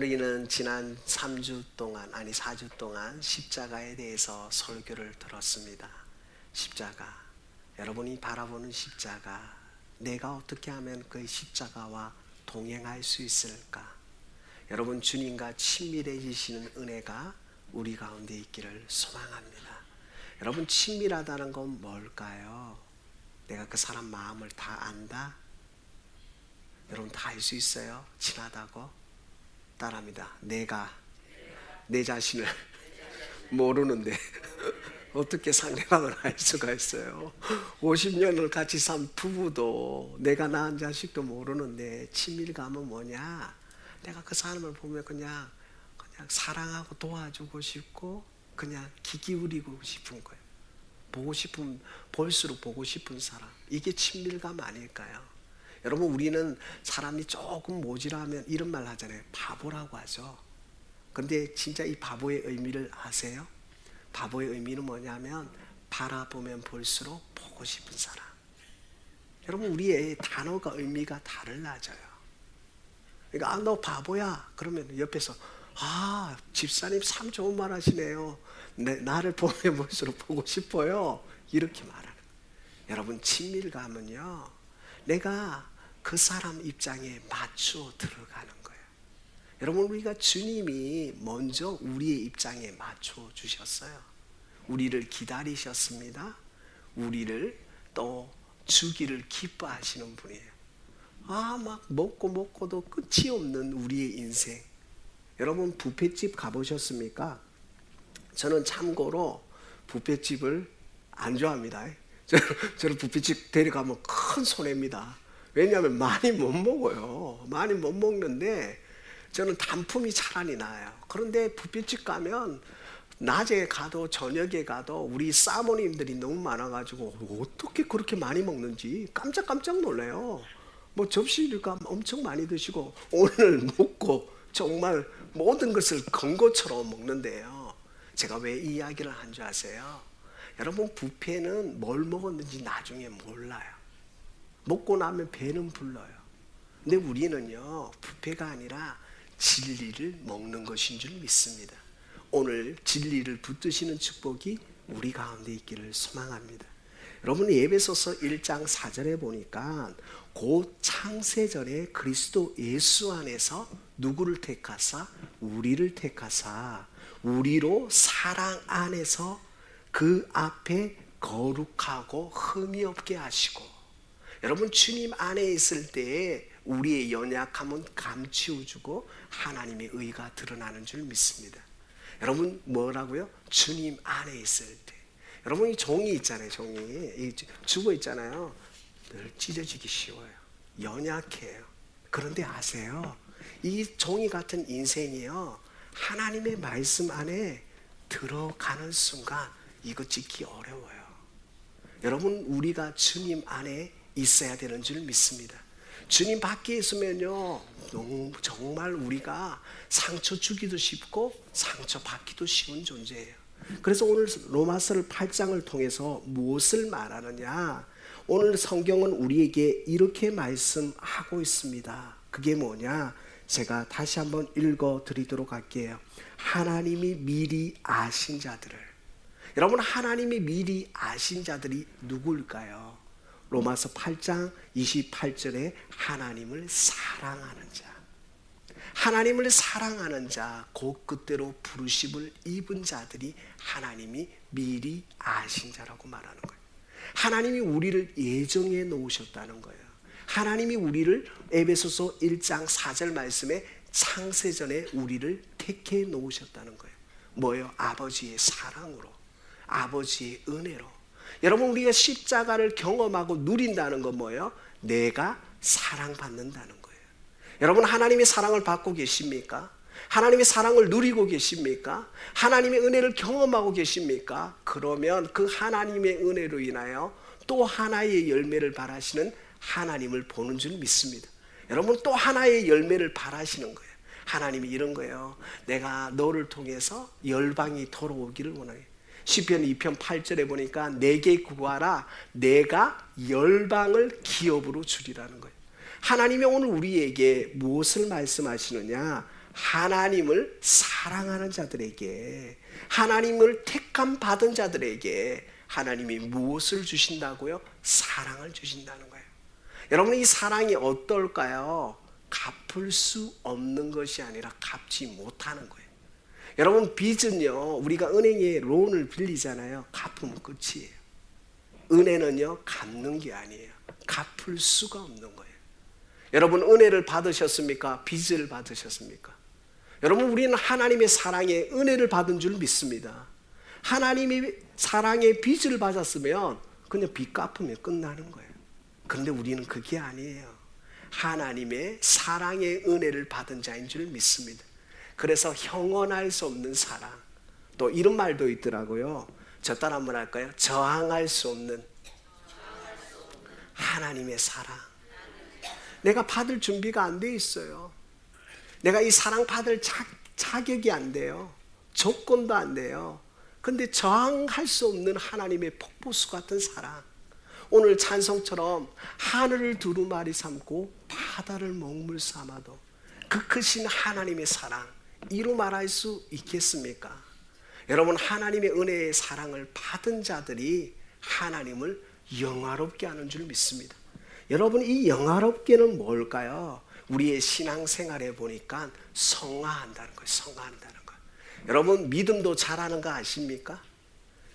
우리는 지난 3주 동안 아니 4주 동안 십자가에 대해서 설교를 들었습니다. 십자가 여러분이 바라보는 십자가 내가 어떻게 하면 그 십자가와 동행할 수 있을까? 여러분 주님과 친밀해지시는 은혜가 우리 가운데 있기를 소망합니다. 여러분 친밀하다는 건 뭘까요? 내가 그 사람 마음을 다 안다? 여러분 다 알 수 있어요? 친하다고? 따라합니다. 내가 내 자신을 모르는데 어떻게 상대방을 알 수가 있어요? 50년을 같이 산 부부도 내가 낳은 자식도 모르는데 친밀감은 뭐냐? 내가 그 사람을 보면 그냥 그냥 사랑하고 도와주고 싶고 그냥 귀 기울이고 싶은 거예요. 보고 싶은 볼수록 보고 싶은 사람. 이게 친밀감 아닐까요? 여러분 우리는 사람이 조금 모질하면 이런 말 하잖아요. 바보라고 하죠. 근데 진짜 이 바보의 의미를 아세요? 바보의 의미는 뭐냐면 바라보면 볼수록 보고 싶은 사람. 여러분 우리의 단어가 의미가 달라져요. 그러니까 아, 너 바보야. 그러면 옆에서 아 집사님 참 좋은 말 하시네요. 내, 나를 보면 볼수록 보고 싶어요. 이렇게 말하는. 여러분 친밀감은요. 내가 그 사람 입장에 맞추어 들어가는 거예요. 여러분 우리가 주님이 먼저 우리의 입장에 맞춰 주셨어요. 우리를 기다리셨습니다. 우리를 또 주기를 기뻐하시는 분이에요. 아, 막 먹고 먹고도 끝이 없는 우리의 인생. 여러분 부페집 가보셨습니까? 저는 참고로 부페집을 안 좋아합니다. 저는 부페집 데려가면 큰 손해입니다. 왜냐하면 많이 못 먹어요. 많이 못 먹는데 저는 단품이 차라리 나아요. 그런데 부페집 가면 낮에 가도 저녁에 가도 우리 사모님들이 너무 많아가지고 어떻게 그렇게 많이 먹는지 깜짝깜짝 놀래요. 뭐 접시가 엄청 많이 드시고 오늘 먹고 정말 모든 것을 건고처럼 먹는데요. 제가 왜 이 이야기를 한 줄 아세요? 여러분 부페는 뭘 먹었는지 나중에 몰라요. 먹고 나면 배는 불러요. 근데 우리는요 부페가 아니라 진리를 먹는 것인 줄 믿습니다. 오늘 진리를 붙드시는 축복이 우리 가운데 있기를 소망합니다. 여러분 예배소서 1장 4절에 보니까 곧 창세전에 그리스도 예수 안에서 누구를 택하사 우리를 택하사 우리로 사랑 안에서 그 앞에 거룩하고 흠이 없게 하시고 여러분 주님 안에 있을 때에 우리의 연약함은 감추어주고 하나님의 의가 드러나는 줄 믿습니다. 여러분 뭐라고요? 주님 안에 있을 때. 여러분 이 종이 있잖아요, 종이. 이 죽어 있잖아요. 늘 찢어지기 쉬워요. 연약해요. 그런데 아세요? 이 종이 같은 인생이요. 하나님의 말씀 안에 들어가는 순간 이거 찍기 어려워요. 여러분 우리가 주님 안에 있어야 되는 줄 믿습니다. 주님 밖에 있으면요, 너무 정말 우리가 상처 주기도 쉽고 상처 받기도 쉬운 존재예요. 그래서 오늘 로마서를 8장을 통해서 무엇을 말하느냐? 오늘 성경은 우리에게 이렇게 말씀하고 있습니다. 그게 뭐냐? 제가 다시 한번 읽어 드리도록 할게요. 하나님이 미리 아신 자들을. 여러분, 하나님이 미리 아신 자들이 누굴까요? 로마서 8장 28절에 하나님을 사랑하는 자. 하나님을 사랑하는 자, 곧 그때로 부르심을 입은 자들이 하나님이 미리 아신 자라고 말하는 거예요. 하나님이 우리를 예정해 놓으셨다는 거예요. 하나님이 우리를 에베소서 1장 4절 말씀에 창세전에 우리를 택해 놓으셨다는 거예요. 뭐예요? 아버지의 사랑으로, 아버지의 은혜로. 여러분 우리가 십자가를 경험하고 누린다는 건 뭐예요? 내가 사랑받는다는 거예요. 여러분 하나님의 사랑을 받고 계십니까? 하나님의 사랑을 누리고 계십니까? 하나님의 은혜를 경험하고 계십니까? 그러면 그 하나님의 은혜로 인하여 또 하나의 열매를 바라시는 하나님을 보는 줄 믿습니다. 여러분 또 하나의 열매를 바라시는 거예요. 하나님이 이런 거예요. 내가 너를 통해서 열방이 돌아오기를 원해. 시편 2편 8절에 보니까 내게 구하라 내가 열방을 기업으로 주리라는 거예요. 하나님이 오늘 우리에게 무엇을 말씀하시느냐? 하나님을 사랑하는 자들에게 하나님을 택함 받은 자들에게 하나님이 무엇을 주신다고요? 사랑을 주신다는 거예요. 여러분 이 사랑이 어떨까요? 갚을 수 없는 것이 아니라 갚지 못하는 거예요. 여러분 빚은요 우리가 은행에 론을 빌리잖아요. 갚으면 끝이에요. 은혜는요 갚는 게 아니에요. 갚을 수가 없는 거예요. 여러분 은혜를 받으셨습니까? 빚을 받으셨습니까? 여러분 우리는 하나님의 사랑에 은혜를 받은 줄 믿습니다. 하나님이 사랑의 빚을 받았으면 그냥 빚 갚으면 끝나는 거예요. 그런데 우리는 그게 아니에요. 하나님의 사랑의 은혜를 받은 자인 줄 믿습니다. 그래서 형언할 수 없는 사랑. 또 이런 말도 있더라고요. 저 따라 한번 할까요? 저항할 수 없는 하나님의 사랑. 내가 받을 준비가 안 돼 있어요. 내가 이 사랑 받을 자, 자격이 안 돼요. 조건도 안 돼요. 근데 저항할 수 없는 하나님의 폭포수 같은 사랑. 오늘 찬송처럼 하늘을 두루마리 삼고 바다를 먹물 삼아도 그 크신 하나님의 사랑 이루 말할 수 있겠습니까? 여러분 하나님의 은혜의 사랑을 받은 자들이 하나님을 영화롭게 하는 줄 믿습니다. 여러분 이 영화롭게는 뭘까요? 우리의 신앙생활에 보니까 성화한다는 거예요. 성화한다는 거. 여러분 믿음도 잘하는 거 아십니까?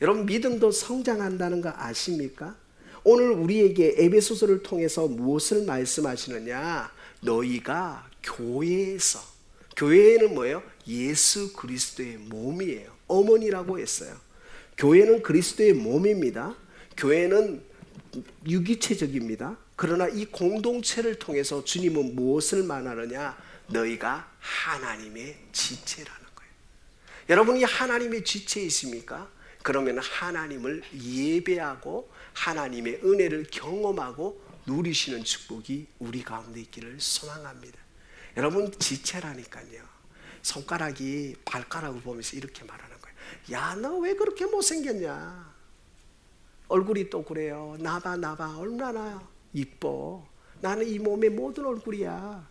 여러분 믿음도 성장한다는 거 아십니까? 오늘 우리에게 에베소서를 통해서 무엇을 말씀하시느냐? 너희가 교회에서 교회는 뭐예요? 예수 그리스도의 몸이에요. 어머니라고 했어요. 교회는 그리스도의 몸입니다. 교회는 유기체적입니다. 그러나 이 공동체를 통해서 주님은 무엇을 말하느냐? 너희가 하나님의 지체라는 거예요. 여러분이 하나님의 지체이십니까? 그러면 하나님을 예배하고 하나님의 은혜를 경험하고 누리시는 축복이 우리 가운데 있기를 소망합니다. 여러분 지체라니까요. 손가락이 발가락을 보면서 이렇게 말하는 거예요. 야, 너 왜 그렇게 못생겼냐? 얼굴이 또 그래요. 나봐, 나봐. 얼마나 이뻐. 나는 이 몸의 모든 얼굴이야.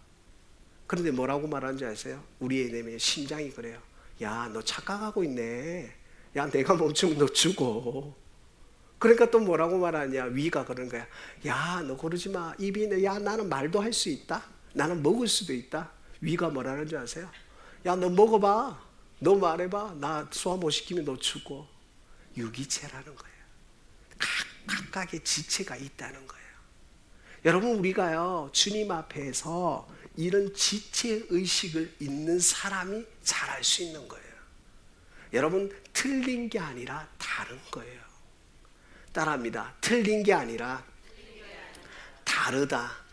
그런데 뭐라고 말하는지 아세요? 우리의 내면 심장이 그래요. 야, 너 착각하고 있네. 야, 내가 멈추면 너 죽어. 그러니까 또 뭐라고 말하냐? 위가 그런 거야. 야, 너 그러지 마. 입이, 야, 나는 말도 할 수 있다. 나는 먹을 수도 있다. 위가 뭐라는 줄 아세요? 야, 너 먹어봐. 너 말해봐. 나 소화 못 시키면 너 죽어. 유기체라는 거예요. 각, 각각의 지체가 있다는 거예요. 여러분, 우리가요, 주님 앞에서 이런 지체 의식을 있는 사람이 잘할 수 있는 거예요. 여러분, 틀린 게 아니라 다른 거예요. 따라합니다. 틀린 게 아니라 다르다.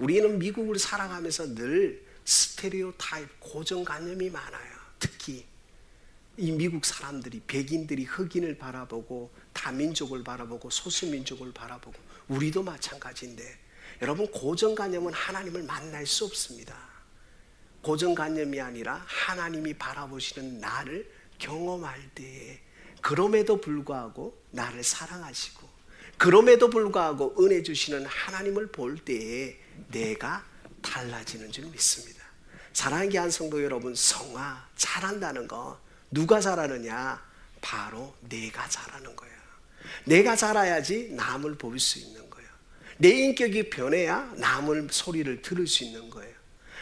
우리는 미국을 살아가면서 늘 스테레오 타입, 고정관념이 많아요. 특히 이 미국 사람들이, 백인들이 흑인을 바라보고 다민족을 바라보고 소수민족을 바라보고 우리도 마찬가지인데 여러분 고정관념은 하나님을 만날 수 없습니다. 고정관념이 아니라 하나님이 바라보시는 나를 경험할 때에 그럼에도 불구하고 나를 사랑하시고 그럼에도 불구하고 은혜 주시는 하나님을 볼 때에 내가 달라지는 줄 믿습니다. 사랑하는 한 성도 여러분 성화 잘한다는 거 누가 잘하느냐? 바로 내가 잘하는 거예요. 내가 잘해야지 남을 볼 수 있는 거예요. 내 인격이 변해야 남을 소리를 들을 수 있는 거예요.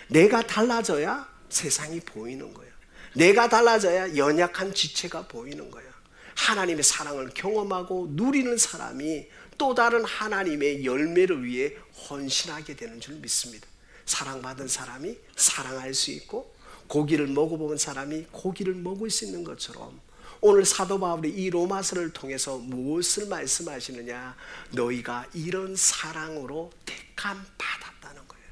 내가 달라져야 세상이 보이는 거예요. 내가 달라져야 연약한 지체가 보이는 거예요. 하나님의 사랑을 경험하고 누리는 사람이 또 다른 하나님의 열매를 위해 헌신하게 되는 줄 믿습니다. 사랑받은 사람이 사랑할 수 있고 고기를 먹어본 사람이 고기를 먹을 수 있는 것처럼 오늘 사도 바울이 이 로마서를 통해서 무엇을 말씀하시느냐 너희가 이런 사랑으로 택함 받았다는 거예요.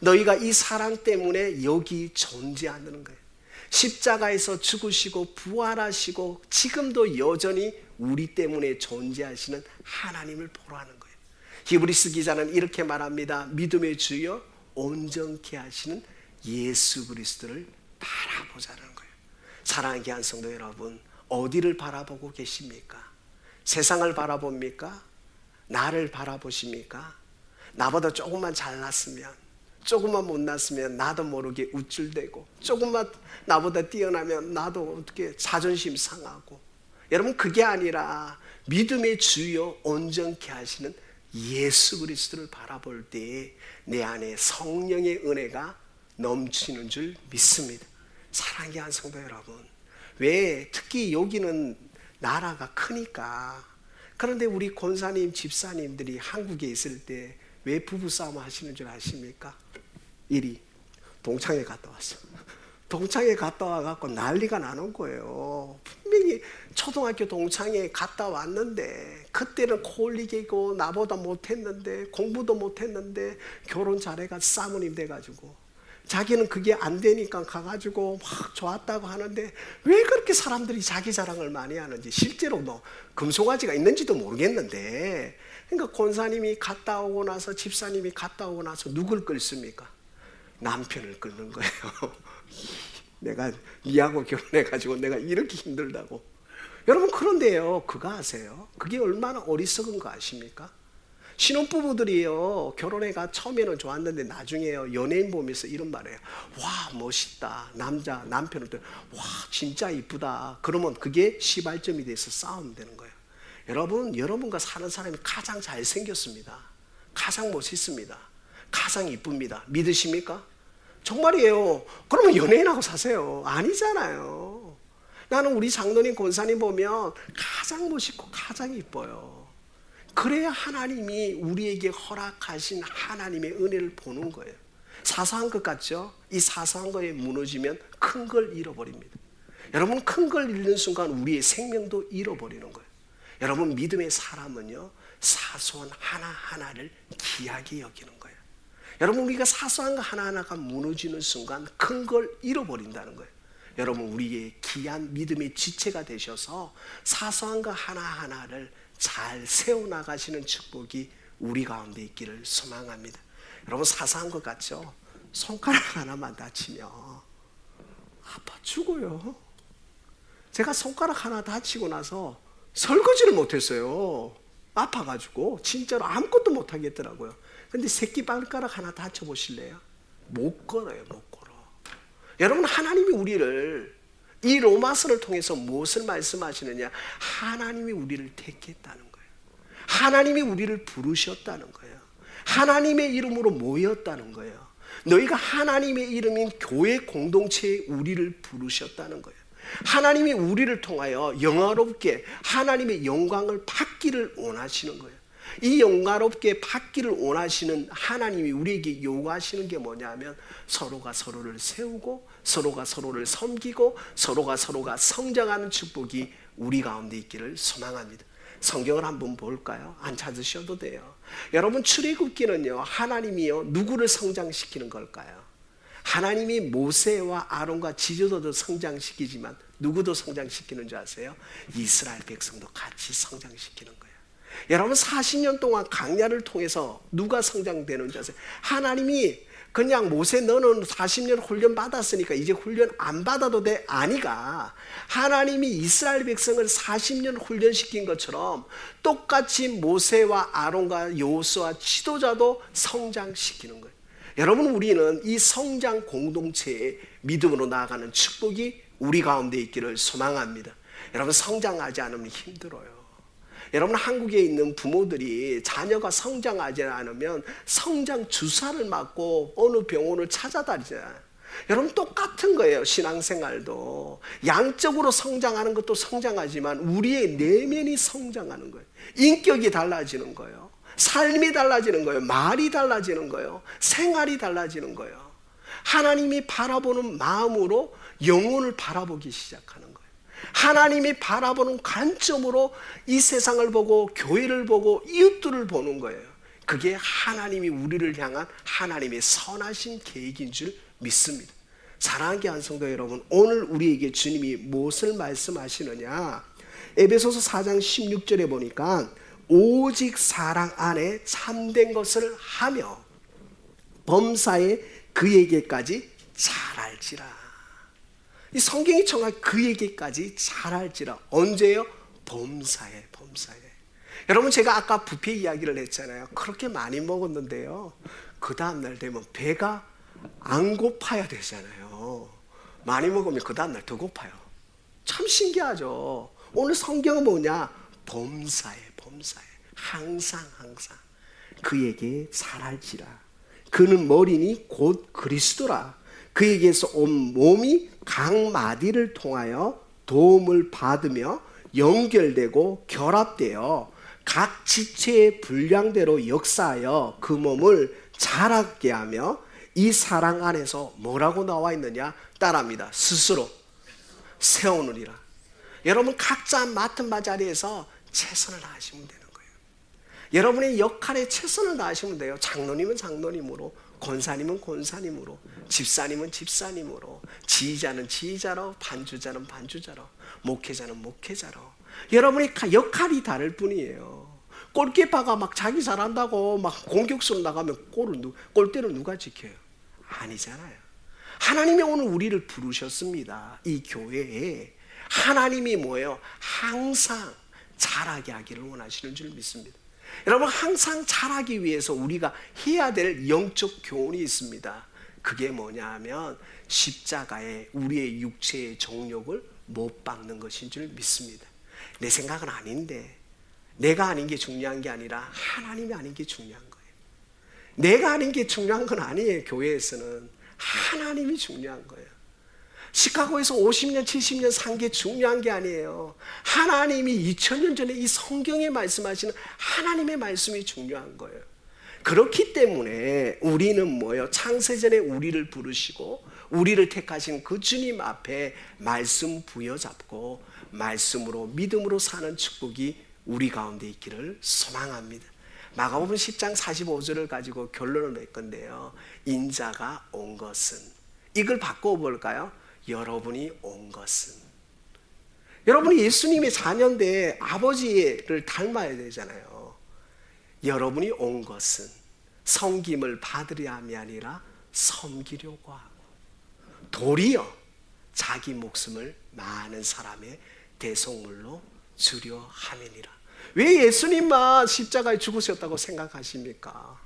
너희가 이 사랑 때문에 여기 존재하는 거예요. 십자가에서 죽으시고 부활하시고 지금도 여전히 우리 때문에 존재하시는 하나님을 보라는 거예요. 히브리스 기자는 이렇게 말합니다. 믿음의 주여 온전케 하시는 예수 그리스도를 바라보자는 거예요. 사랑하는 귀한 성도 여러분, 어디를 바라보고 계십니까? 세상을 바라봅니까? 나를 바라보십니까? 나보다 조금만 잘났으면, 조금만 못났으면 나도 모르게 우쭐대고, 조금만 나보다 뛰어나면 나도 어떻게 자존심 상하고. 여러분, 그게 아니라 믿음의 주요 온전케 하시는 예수 그리스도를 바라볼 때에 내 안에 성령의 은혜가 넘치는 줄 믿습니다. 사랑의 한 성도 여러분, 왜 특히 여기는 나라가 크니까 그런데 우리 권사님, 집사님들이 한국에 있을 때 왜 부부싸움 하시는 줄 아십니까? 일이 동창회 갔다 왔어. 동창회 갔다 와갖고 난리가 나는 거예요. 분명히 초등학교 동창회 갔다 왔는데 그때는 콜리게고 나보다 못했는데 공부도 못했는데 결혼 잘해가 사모님 돼가지고 자기는 그게 안 되니까 가가지고 막 좋았다고 하는데 왜 그렇게 사람들이 자기 자랑을 많이 하는지 실제로 뭐 금송아지가 있는지도 모르겠는데 그러니까 권사님이 갔다 오고 나서 집사님이 갔다 오고 나서 누굴 끌습니까? 남편을 끌는 거예요. 내가 니하고 결혼해가지고 내가 이렇게 힘들다고. 여러분 그런데요, 그거 아세요? 그게 얼마나 어리석은 거 아십니까? 신혼부부들이요 결혼해가 처음에는 좋았는데 나중에요 연예인 보면서 이런 말해요 와 멋있다 남자 남편을 와 진짜 이쁘다 그러면 그게 시발점이 돼서 싸움 되는 거예요 여러분 여러분과 사는 사람이 가장 잘생겼습니다 가장 멋있습니다 가장 이쁩니다 믿으십니까? 정말이에요 그러면 연예인하고 사세요 아니잖아요 나는 우리 장로님 권사님 보면 가장 멋있고 가장 이뻐요 그래야 하나님이 우리에게 허락하신 하나님의 은혜를 보는 거예요. 사소한 것 같죠? 이 사소한 거에 무너지면 큰 걸 잃어버립니다. 여러분 큰 걸 잃는 순간 우리의 생명도 잃어버리는 거예요. 여러분 믿음의 사람은요 사소한 하나 하나를 귀하게 여기는 거예요. 여러분 우리가 사소한 거 하나 하나가 무너지는 순간 큰 걸 잃어버린다는 거예요. 여러분 우리의 귀한 믿음의 지체가 되셔서 사소한 거 하나 하나를 잘 세워 나가시는 축복이 우리 가운데 있기를 소망합니다. 여러분 사소한 것 같죠? 손가락 하나만 다치면 아파 죽어요. 제가 손가락 하나 다치고 나서 설거지를 못했어요. 아파가지고 진짜로 아무것도 못하겠더라고요. 근데 새끼 발가락 하나 다쳐 보실래요? 못 걸어요, 못 걸어. 여러분 하나님이 우리를 이 로마서를 통해서 무엇을 말씀하시느냐? 하나님이 우리를 택했다는 거예요. 하나님이 우리를 부르셨다는 거예요. 하나님의 이름으로 모였다는 거예요. 너희가 하나님의 이름인 교회 공동체에 우리를 부르셨다는 거예요. 하나님이 우리를 통하여 영화롭게 하나님의 영광을 받기를 원하시는 거예요. 이 영광롭게 받기를 원하시는 하나님이 우리에게 요구하시는 게 뭐냐면 서로가 서로를 세우고 서로가 서로를 섬기고 서로가 서로가 성장하는 축복이 우리 가운데 있기를 소망합니다. 성경을 한번 볼까요? 안 찾으셔도 돼요. 여러분 출애굽기는요 하나님이요 누구를 성장시키는 걸까요? 하나님이 모세와 아론과 지도도 성장시키지만 누구도 성장시키는 줄 아세요? 이스라엘 백성도 같이 성장시키는 거예요. 여러분 40년 동안 강야를 통해서 누가 성장되는 줄 아세요? 하나님이 그냥 모세 너는 40년 훈련 받았으니까 이제 훈련 안 받아도 돼 아니가 하나님이 이스라엘 백성을 40년 훈련시킨 것처럼 똑같이 모세와 아론과 요수와 지도자도 성장시키는 거예요. 여러분 우리는 이 성장 공동체의 믿음으로 나아가는 축복이 우리 가운데 있기를 소망합니다. 여러분 성장하지 않으면 힘들어요. 여러분 한국에 있는 부모들이 자녀가 성장하지 않으면 성장 주사를 맞고 어느 병원을 찾아다니잖아요. 여러분 똑같은 거예요. 신앙생활도 양적으로 성장하는 것도 성장하지만 우리의 내면이 성장하는 거예요. 인격이 달라지는 거예요. 삶이 달라지는 거예요. 말이 달라지는 거예요. 생활이 달라지는 거예요. 하나님이 바라보는 마음으로 영혼을 바라보기 시작하는 거예요. 하나님이 바라보는 관점으로 이 세상을 보고 교회를 보고 이웃들을 보는 거예요. 그게 하나님이 우리를 향한 하나님의 선하신 계획인 줄 믿습니다. 사랑하는 한성도 여러분, 오늘 우리에게 주님이 무엇을 말씀하시느냐? 에베소서 4장 16절에 보니까 오직 사랑 안에 참된 것을 하며 범사에 그에게까지 잘 알지라. 이 성경이 정말 그 얘기까지 잘 알지라. 언제요? 범사에, 범사에. 여러분 제가 아까 부페 이야기를 했잖아요. 그렇게 많이 먹었는데요. 그 다음 날 되면 배가 안 고파야 되잖아요. 많이 먹으면 그 다음 날 더 고파요. 참 신기하죠. 오늘 성경은 뭐냐? 범사에, 범사에. 항상, 항상. 그에게 잘 알지라. 그는 머리니 곧 그리스도라. 그에게서 온 몸이 각 마디를 통하여 도움을 받으며 연결되고 결합되어 각 지체의 분량대로 역사하여 그 몸을 자라게 하며 이 사랑 안에서 뭐라고 나와 있느냐? 따라합니다. 스스로 세우느니라. 여러분 각자 맡은 바 자리에서 최선을 다하시면 되는 거예요. 여러분의 역할에 최선을 다하시면 돼요. 장로님은 장로님으로, 권사님은 권사님으로, 집사님은 집사님으로, 지휘자는 지휘자로, 반주자는 반주자로, 목회자는 목회자로. 여러분의 가- 역할이 다를 뿐이에요. 골키퍼가 막 자기 잘한다고 막 공격수로 나가면 골을 누, 골대를 누가 지켜요? 아니잖아요. 하나님이 오늘 우리를 부르셨습니다. 이 교회에 하나님이 뭐예요? 항상 잘하게 하기를 원하시는 줄 믿습니다. 여러분 항상 잘하기 위해서 우리가 해야 될 영적 교훈이 있습니다. 그게 뭐냐면 십자가에 우리의 육체의 정욕을 못 박는 것인 줄 믿습니다. 내 생각은 아닌데 내가 아닌 게 중요한 게 아니라 하나님이 아닌 게 중요한 거예요. 내가 아닌 게 중요한 건 아니에요. 교회에서는 하나님이 중요한 거예요. 시카고에서 50년, 70년 산 게 중요한 게 아니에요. 하나님이 2000년 전에 이 성경에 말씀하시는 하나님의 말씀이 중요한 거예요. 그렇기 때문에 우리는 뭐예요? 창세전에 우리를 부르시고 우리를 택하신 그 주님 앞에 말씀 부여잡고 말씀으로 믿음으로 사는 축복이 우리 가운데 있기를 소망합니다. 마가복음 10장 45절을 가지고 결론을 낼 건데요. 인자가 온 것은 이걸 바꿔 볼까요? 여러분이 온 것은 여러분이 예수님의 자녀인데 아버지를 닮아야 되잖아요. 여러분이 온 것은 섬김을 받으려 함이 아니라 섬기려고 하고 도리어 자기 목숨을 많은 사람의 대속물로 주려 함이니라. 왜 예수님만 십자가에 죽으셨다고 생각하십니까?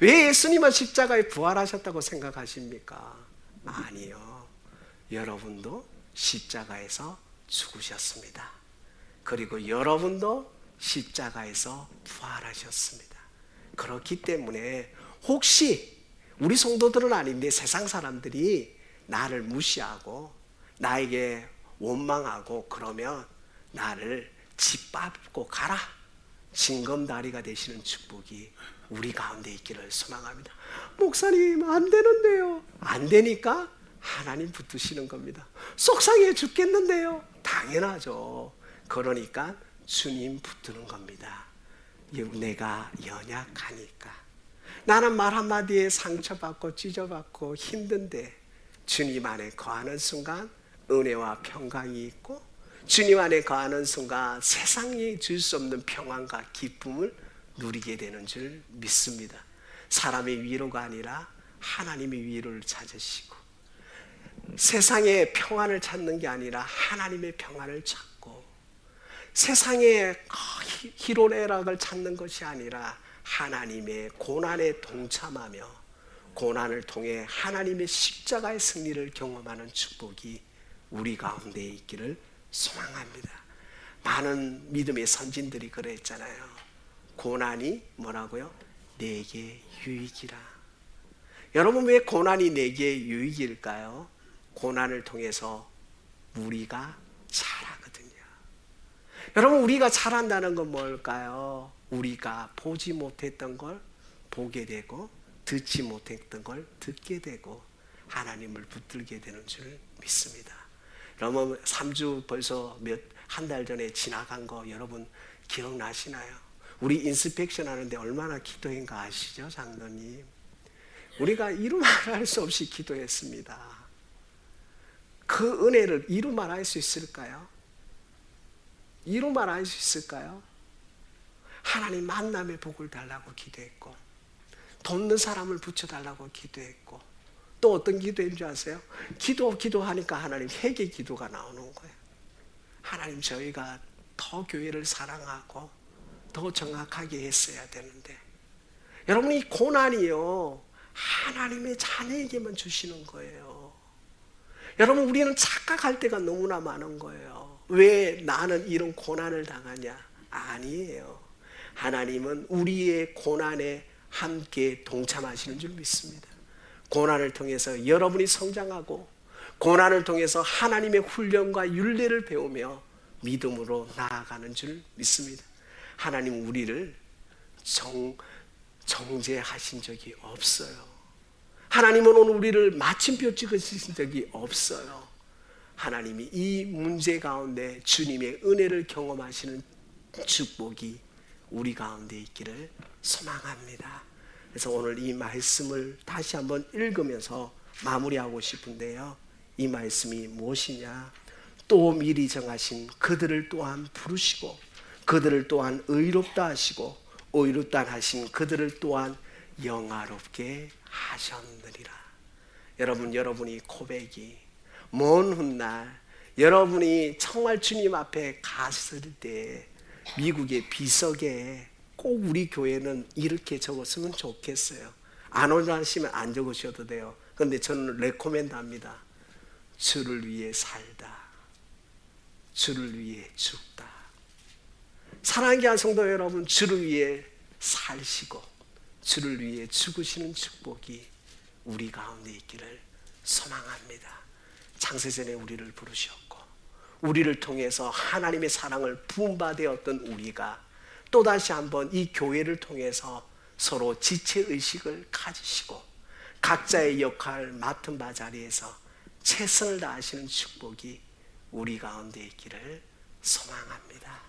왜 예수님만 십자가에 부활하셨다고 생각하십니까? 아니요. 여러분도 십자가에서 죽으셨습니다. 그리고 여러분도 십자가에서 부활하셨습니다. 그렇기 때문에 혹시 우리 성도들은 아닌데 세상 사람들이 나를 무시하고 나에게 원망하고 그러면 나를 짓밟고 가라. 징검다리가 되시는 축복이 우리 가운데 있기를 소망합니다. 목사님 안 되는데요. 안 되니까 하나님 붙드시는 겁니다. 속상해 죽겠는데요. 당연하죠. 그러니까 주님 붙드는 겁니다. 내가 연약하니까. 나는 말 한마디에 상처받고 찢어받고 힘든데 주님 안에 거하는 순간 은혜와 평강이 있고 주님 안에 거하는 순간 세상이 줄 수 없는 평안과 기쁨을 누리게 되는 줄 믿습니다. 사람의 위로가 아니라 하나님의 위로를 찾으시고 세상의 평안을 찾는 게 아니라 하나님의 평안을 찾고 세상의 희로애락을 찾는 것이 아니라 하나님의 고난에 동참하며 고난을 통해 하나님의 십자가의 승리를 경험하는 축복이 우리 가운데 있기를 소망합니다. 많은 믿음의 선진들이 그랬잖아요. 고난이 뭐라고요? 내게 유익이라. 여러분 왜 고난이 내게 유익일까요? 고난을 통해서 우리가 자라거든요. 여러분 우리가 자란다는 건 뭘까요? 우리가 보지 못했던 걸 보게 되고 듣지 못했던 걸 듣게 되고 하나님을 붙들게 되는 줄 믿습니다. 여러분 3주 벌써 몇 한 달 전에 지나간 거 여러분 기억나시나요? 우리 인스펙션 하는데 얼마나 기도인가 아시죠, 장로님? 우리가 이루 말할 수 없이 기도했습니다. 그 은혜를 이루 말할 수 있을까요? 이루 말할 수 있을까요? 하나님 만남의 복을 달라고 기도했고 돕는 사람을 붙여달라고 기도했고 또 어떤 기도인 줄 아세요? 기도 기도하니까 하나님 회개 기도가 나오는 거예요. 하나님 저희가 더 교회를 사랑하고 더 정확하게 했어야 되는데 여러분 이 고난이요 하나님의 자녀에게만 주시는 거예요. 여러분 우리는 착각할 때가 너무나 많은 거예요. 왜 나는 이런 고난을 당하냐? 아니에요. 하나님은 우리의 고난에 함께 동참하시는 줄 믿습니다. 고난을 통해서 여러분이 성장하고 고난을 통해서 하나님의 훈련과 윤례를 배우며 믿음으로 나아가는 줄 믿습니다. 하나님 우리를 정, 정죄하신 적이 없어요. 하나님은 오늘 우리를 마침표 찍으신 적이 없어요. 하나님이 이 문제 가운데 주님의 은혜를 경험하시는 축복이 우리 가운데 있기를 소망합니다. 그래서 오늘 이 말씀을 다시 한번 읽으면서 마무리하고 싶은데요. 이 말씀이 무엇이냐? 또 미리 정하신 그들을 또한 부르시고 그들을 또한 의롭다 하시고 의롭다 하신 그들을 또한 영화롭게 하셨느니라. 여러분 여러분이 고백이 먼 훗날 여러분이 정말 주님 앞에 갔을 때 미국의 비석에 꼭 우리 교회는 이렇게 적었으면 좋겠어요. 안 원하시면 안 적으셔도 돼요. 근데 저는 레코멘드 합니다. 주를 위해 살다. 주를 위해 죽다. 사랑하는 한 성도 여러분, 주를 위해 살시고 주를 위해 죽으시는 축복이 우리 가운데 있기를 소망합니다. 창세전에 우리를 부르셨고 우리를 통해서 하나님의 사랑을 부음받았던 우리가 또다시 한번 이 교회를 통해서 서로 지체 의식을 가지시고 각자의 역할 맡은 바 자리에서 최선을 다하시는 축복이 우리 가운데 있기를 소망합니다.